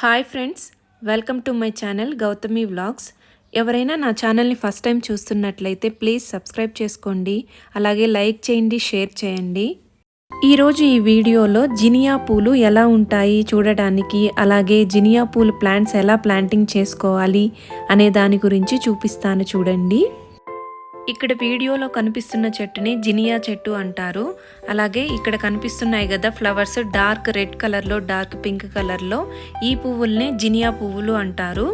Hi friends welcome to my channel Gautami vlogs. ఎవరైనా నా ఛానల్ని ఫస్ట్ టైం చూస్తున్నట్లయితే ప్లీజ్ సబ్స్క్రైబ్ చేసుకోండి అలాగే లైక్ చేయండి షేర్ చేయండి. ఈరోజు ఈ వీడియోలో జినియా పూలు ఎలా ఉంటాయి చూడడానికి అలాగే జినియా పూలు ప్లాంట్స్ ఎలా ప్లాంటింగ్ చేసుకోవాలి అనే దాని గురించి చూపిస్తాను చూడండి. ఇక్కడ వీడియోలో కనిపిస్తున్న చెట్టుని జినియా చెట్టు అంటారు. అలాగే ఇక్కడ కనిపిస్తున్నాయి కదా ఫ్లవర్స్ డార్క్ రెడ్ కలర్లో డార్క్ పింక్ కలర్లో ఈ పువ్వుల్ని జినియా పువ్వులు అంటారు.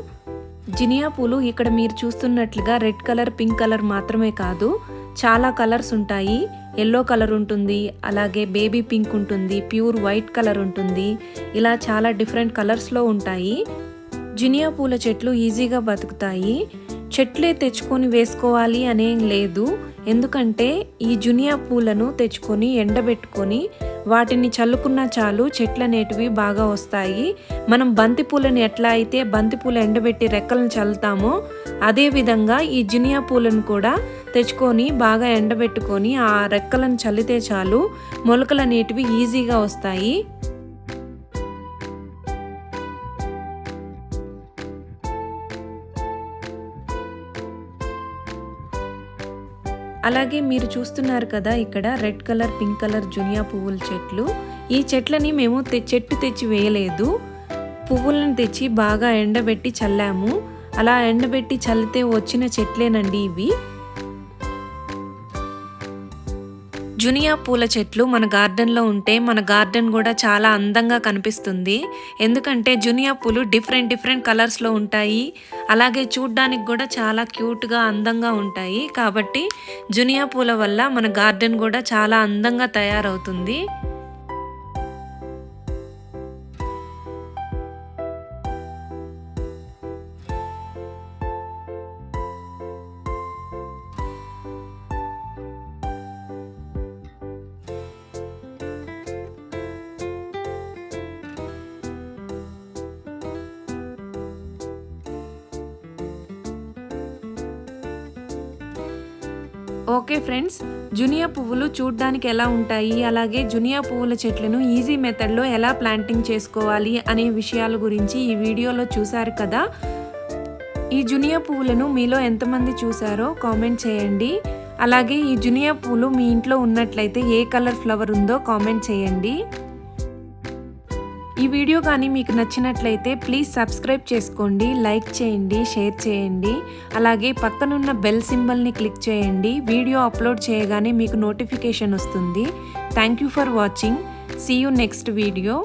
జినియా పూలు ఇక్కడ మీరు చూస్తున్నట్లుగా రెడ్ కలర్ పింక్ కలర్ మాత్రమే కాదు చాలా కలర్స్ ఉంటాయి. ఎల్లో కలర్ ఉంటుంది అలాగే బేబీ పింక్ ఉంటుంది ప్యూర్ వైట్ కలర్ ఉంటుంది. ఇలా చాలా డిఫరెంట్ కలర్స్లో ఉంటాయి. జినియా పూల చెట్లు ఈజీగా బతుకుతాయి. చెట్లే తెచ్చుకొని వేసుకోవాలి అనేం లేదు. ఎందుకంటే ఈ జునియా పూలను తెచ్చుకొని ఎండబెట్టుకొని వాటిని చల్లుకున్నా చాలు చెట్లు అనేటివి బాగా వస్తాయి. మనం బంతి పూలను ఎట్లా అయితే బంతి పూలు ఎండబెట్టి రెక్కలను చల్లుతామో అదేవిధంగా ఈ జునియా పూలను కూడా తెచ్చుకొని బాగా ఎండబెట్టుకొని ఆ రెక్కలను చల్లితే చాలు మొలకలు అనేటివి ఈజీగా వస్తాయి. అలాగే మీరు చూస్తున్నారు కదా ఇక్కడ red colour pink colour zinnia పువ్వుల చెట్లు. ఈ చెట్లని మేము తె- చెట్టు తెచ్చి వేయలేదు. పువ్వులను తెచ్చి బాగా ఎండబెట్టి చల్లాము. అలా ఎండబెట్టి చల్లితే వచ్చిన చెట్లేనండి ఇవి. జునియా పూల చెట్లు మన గార్డెన్లో ఉంటే మన గార్డెన్ కూడా చాలా అందంగా కనిపిస్తుంది. ఎందుకంటే జునియా పూలు డిఫరెంట్ డిఫరెంట్ కలర్స్లో ఉంటాయి. అలాగే చూడ్డానికి కూడా చాలా క్యూట్గా అందంగా ఉంటాయి. కాబట్టి జునియా పూల వల్ల మన గార్డెన్ కూడా చాలా అందంగా తయారవుతుంది. ఓకే ఫ్రెండ్స్ జునియా పువ్వులు చూడ్డానికి ఎలా ఉంటాయి? అలాగే జునియా పువ్వుల చెట్లను ఈజీ మెథడ్లో ఎలా ప్లాంటింగ్ చేసుకోవాలి అనే విషయాల గురించి ఈ వీడియోలో చూశారు కదా? ఈ జునియా పువ్వులను మీలో ఎంతమంది చూసారో కామెంట్ చేయండి. అలాగే ఈ జునియా పువ్వులు మీ ఇంట్లో ఉన్నట్లయితే ఏ కలర్ ఫ్లవర్ ఉందో కామెంట్ చేయండి. ఈ వీడియో కానీ మీకు నచ్చినట్లయితే ప్లీజ్ సబ్స్క్రైబ్ చేసుకోండి లైక్ చేయండి షేర్ చేయండి. అలాగే పక్కనున్న బెల్ సింబల్ని క్లిక్ చేయండి. వీడియో అప్లోడ్ చేయగానే మీకు నోటిఫికేషన్ వస్తుంది. Thank you for watching see you next video